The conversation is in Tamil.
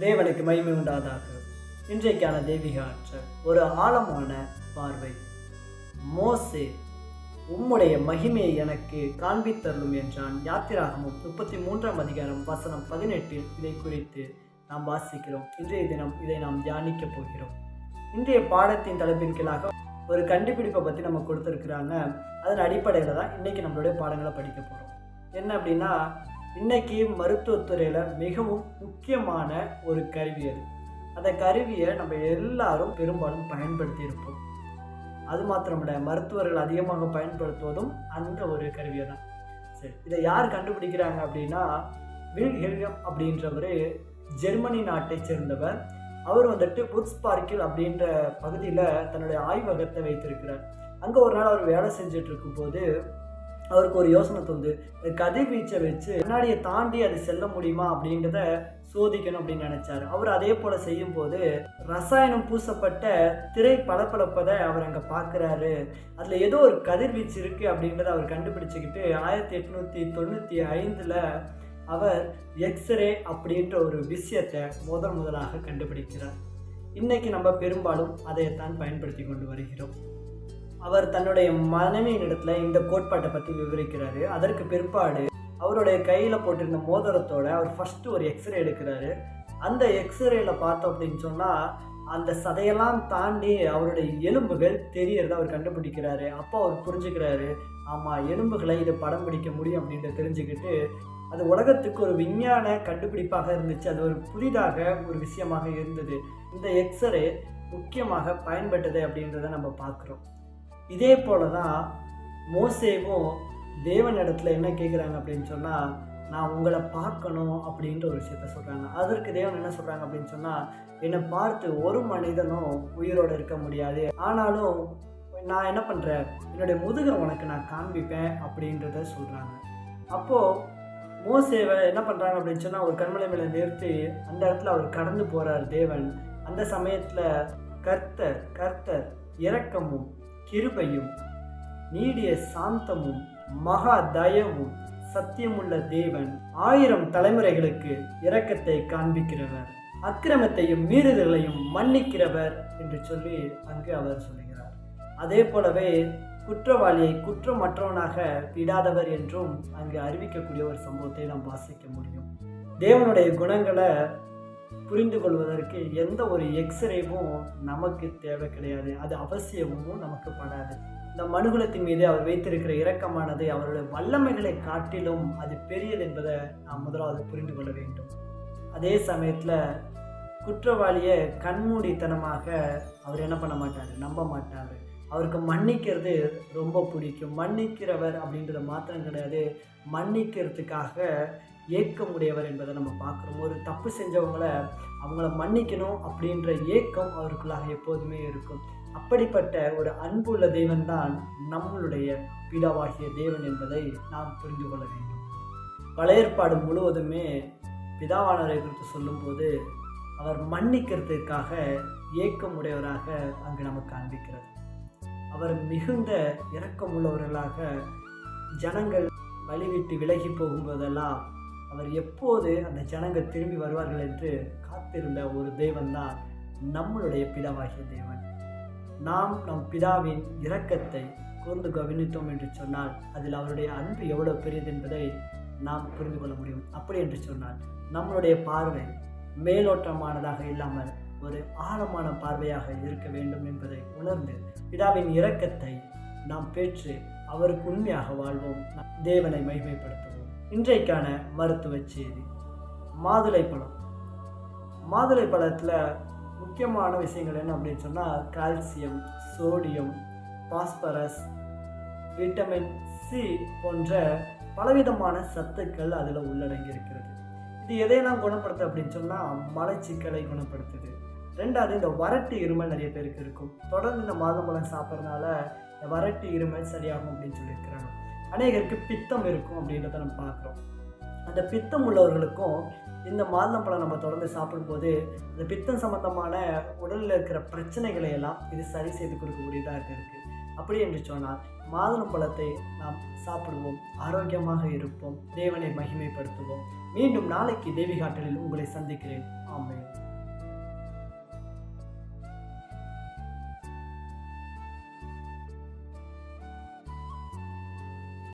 தேவனுக்கு மகிமை உண்டாதாக. இன்றைக்கான தெய்வீக ஆற்றல் ஒரு ஆழமான பார்வை. மோசே உம்முடைய மகிமையை எனக்கு காண்பித்தருளும் என்றான். யாத்திராகமும் முப்பத்தி மூன்றாம் அதிகாரம் வசனம் பதினெட்டில் இதை குறித்து நாம் வாசிக்கிறோம். இன்றைய தினம் இதை நாம் தியானிக்க போகிறோம். இன்றைய பாடத்தின் தலைப்பின் கீழாக ஒரு கண்டுபிடிப்பை பற்றி நம்ம கொடுத்துருக்குறாங்க. அதன் அடிப்படையில் தான் இன்றைக்கி நம்மளுடைய பாடங்களை படிக்க போகிறோம் என்ன அப்படின்னா இன்னைக்கு மருத்துவத்துறையில் மிகவும் முக்கியமான ஒரு கருவி அது. அந்த கருவியை நம்ம எல்லாரும் பெரும்பாலும் பயன்படுத்தி இருப்போம் அது மாத்திரமில்ல மருத்துவர்கள் அதிகமாக பயன்படுத்துவதும் அந்த ஒரு கருவியை தான். சரி இதை யார் கண்டுபிடிக்கிறாங்க அப்படின்னா வில் ஹெல்கம் அப்படின்றவர் ஜெர்மனி நாட்டை சேர்ந்தவர். அவர் வந்துட்டு புட்ஸ் பார்க்கில் அப்படின்ற பகுதியில் தன்னுடைய ஆய்வகத்தை வைத்திருக்கிறார். அங்கே ஒரு நாள் அவர் வேலை செஞ்சுட்டு இருக்கும்போது அவருக்கு ஒரு யோசனை தோணுது. இந்த கதிர்வீச்சை வச்சு கண்ணாடியை தாண்டி அது செல்ல முடியுமா அப்படின்றத சோதிக்கணும் அப்படின்னு நினைச்சாரு. அவர் அதே போல செய்யும் போது ரசாயனம் பூசப்பட்ட திரை பளபளப்பதை அவர் அங்கே பார்க்குறாரு அதில் ஏதோ ஒரு கதிர்வீச்சு இருக்குது அப்படின்றத அவர் கண்டுபிடிச்சிக்கிட்டு ஆயிரத்தி எட்நூற்றி தொண்ணூற்றி ஐந்தில் அவர் எக்ஸ்ரே அப்படின்ற ஒரு விஷயத்தை முதல் முதலாக கண்டுபிடிக்கிறார். இன்னைக்கு நம்ம பெரும்பாலும் அதைத்தான் பயன்படுத்தி கொண்டு வருகிறோம். அவர் தன்னுடைய மனைவியின் இந்த கோட்பாட்டை பற்றி விவரிக்கிறாரு. அதற்கு பிற்பாடு அவருடைய கையில் போட்டிருந்த மோதிரத்தோட அவர் ஃபஸ்ட்டு ஒரு எக்ஸ்ரே எடுக்கிறாரு. அந்த எக்ஸ்ரேல பார்த்தோம் அப்படின்னு சொன்னால் அந்த சதையெல்லாம் தாண்டி அவருடைய எலும்புகள் தெரியறத அவர் கண்டுபிடிக்கிறாரு. அப்போ அவர் புரிஞ்சுக்கிறாரு ஆமாம் எலும்புகளை இதை படம் பிடிக்க முடியும் அப்படின்றத தெரிஞ்சுக்கிட்டு அது உலகத்துக்கு ஒரு விஞ்ஞான கண்டுபிடிப்பாக இருந்துச்சு. அது ஒரு புதிதாக ஒரு விஷயமாக இருந்தது. இந்த எக்ஸ்ரே முக்கியமாக பயன்பட்டது அப்படின்றத நம்ம பார்க்குறோம். இதே போல தான் மோசேவும் தேவன் இடத்துல என்ன கேட்குறாங்க அப்படின்னு சொன்னால் நான் உங்களை பார்க்கணும் அப்படின்ற ஒரு விஷயத்த சொல்கிறாங்க அதற்கு தேவன் என்ன சொல்கிறாங்க அப்படின்னு சொன்னால் என்னை பார்த்து ஒரு மனிதனும் உயிரோடு இருக்க முடியாது. ஆனாலும் நான் என்ன பண்ணுறேன் என்னுடைய முதுகை உனக்கு நான் காண்பிப்பேன் அப்படின்றத சொல்கிறாங்க அப்போது மோசேவை என்ன பண்ணுறாங்க அப்படின்னு சொன்னால் ஒரு கண்மலை மேலே நிறுத்தி அந்த இடத்துல அவர் கடந்து போகிறார் தேவன். அந்த சமயத்தில் கர்த்தர் கர்த்தர் இரக்கமும் கிருபையும் நீடிய சாந்தமும் மகா தயவும் சத்தியமுள்ள தேவன் ஆயிரம் தலைமுறைகளுக்கு இரக்கத்தை காண்பிக்கிறவர். அக்கிரமத்தையும் மீறுதலையும் மன்னிக்கிறவர் என்று சொல்லி அங்கு அவர் சொல்லுகிறார். அதே போலவே குற்றவாளியை குற்றமற்றவனாக விடாதவர் என்றும் அங்கு அறிவிக்கக்கூடிய ஒரு சம்பவத்தை நாம் வாசிக்க முடியும். தேவனுடைய குணங்களை புரிந்து கொள்வதற்கு எந்த ஒரு எக்ஸ்ரேவும் நமக்கு தேவை கிடையாது. அது அவசியமும் நமக்கு படாது. இந்த மனுகுலத்தின் மீது அவர் வைத்திருக்கிற இரக்கமானது அவருடைய வல்லமைகளை காட்டிலும் அது பெரியது என்பதை நாம் முதலாவது புரிந்து கொள்ள வேண்டும். அதே சமயத்தில் குற்றவாளியை கண்மூடித்தனமாக அவர் என்ன பண்ண மாட்டார்? நம்ப மாட்டார். அவருக்கு மன்னிக்கிறது ரொம்ப பிடிக்கும். மன்னிக்கிறவர் அப்படின்றது மாத்திரம் கிடையாது. மன்னிக்கிறதுக்காக ஏக்கம் உடையவர் என்பதை நம்ம பார்க்குறோம். ஒரு தப்பு செஞ்சவங்கள அவங்கள மன்னிக்கணும் அப்படின்ற ஏக்கம் அவருக்குள்ளாக எப்போதுமே இருக்கும். அப்படிப்பட்ட ஒரு அன்புள்ள தெய்வன் தான் நம்மளுடைய பிதாவாகிய தேவன் என்பதை நாம் புரிந்து கொள்ள வேண்டும். பழைய ஏற்பாடு முழுவதுமே பிதாவானவரை குறித்து சொல்லும்போது அவர் மன்னிக்கிறதுக்காக ஏக்கம் உடையவராக அங்கு நமக்கு காண்பிக்கிறது. அவர் மிகுந்த இரக்கமுள்ளவர்களாக ஜனங்கள் வழிவிட்டு விலகி போகும்போதெல்லாம் அவர் எப்போது அந்த ஜனங்கள் திரும்பி வருவார்கள் என்று காத்திருந்த ஒரு தெய்வன் தான் நம்மளுடைய பிதாவாகிய தேவன். நாம் நம் பிதாவின் இரக்கத்தை கூர்ந்து கவனித்தோம் என்று சொன்னால் அதில் அவருடைய அன்பு எவ்வளவு பெரியது என்பதை நாம் புரிந்து கொள்ள முடியும். அப்படி என்று சொன்னால் நம்மளுடைய பார்வை மேலோட்டமானதாக இல்லாமல் ஒரு ஆழமான பார்வையாக இருக்க வேண்டும் என்பதை உணர்ந்து பிதாவின் இரக்கத்தை நாம் பெற்று அவருக்கு உண்மையாக வாழ்வோம். தேவனை மகிமைப்படுத்துவோம். இன்றைக்கான மருத்துவ செய்தி. மாதுளை பழம். மாதுளை பழத்தில் முக்கியமான விஷயங்கள் என்ன அப்படின்னு சொன்னால் calcium sodium phosphorus vitamin C போன்ற பலவிதமான சத்துக்கள் அதில் உள்ளடங்கி இருக்கிறது. இது எதையெல்லாம் குணப்படுத்து அப்படின்னு சொன்னால் மலச்சிக்கலை குணப்படுத்துது. ரெண்டாவது இந்த வறட்டு இருமல் நிறைய பேருக்கு இருக்கும். தொடர்ந்து இந்த மாதுளம்பழம் சாப்பிட்றதுனால இந்த வறட்டு இருமல் சரியாகும் அப்படின்னு சொல்லியிருக்கிறாங்க. அநேகருக்கு பித்தம் இருக்கும் அப்படின்றத நம்ம பார்க்குறோம். அந்த பித்தம் உள்ளவர்களுக்கும் இந்த மாதுளம்பழம் நம்ம தொடர்ந்து சாப்பிடும்போது அந்த பித்தம் சம்மந்தமான உடலில் இருக்கிற பிரச்சனைகளை எல்லாம் இது சரி செய்து கொடுக்கக்கூடியதாக இருக்குது அப்படி என்று சொன்னால் மாதுளம் பழத்தை நாம் சாப்பிடுவோம் ஆரோக்கியமாக இருப்போம் தேவனை மகிமைப்படுத்துவோம். மீண்டும் நாளைக்கு தேவிகாட்டலில் உங்களை சந்திக்கிறேன். ஆமாம்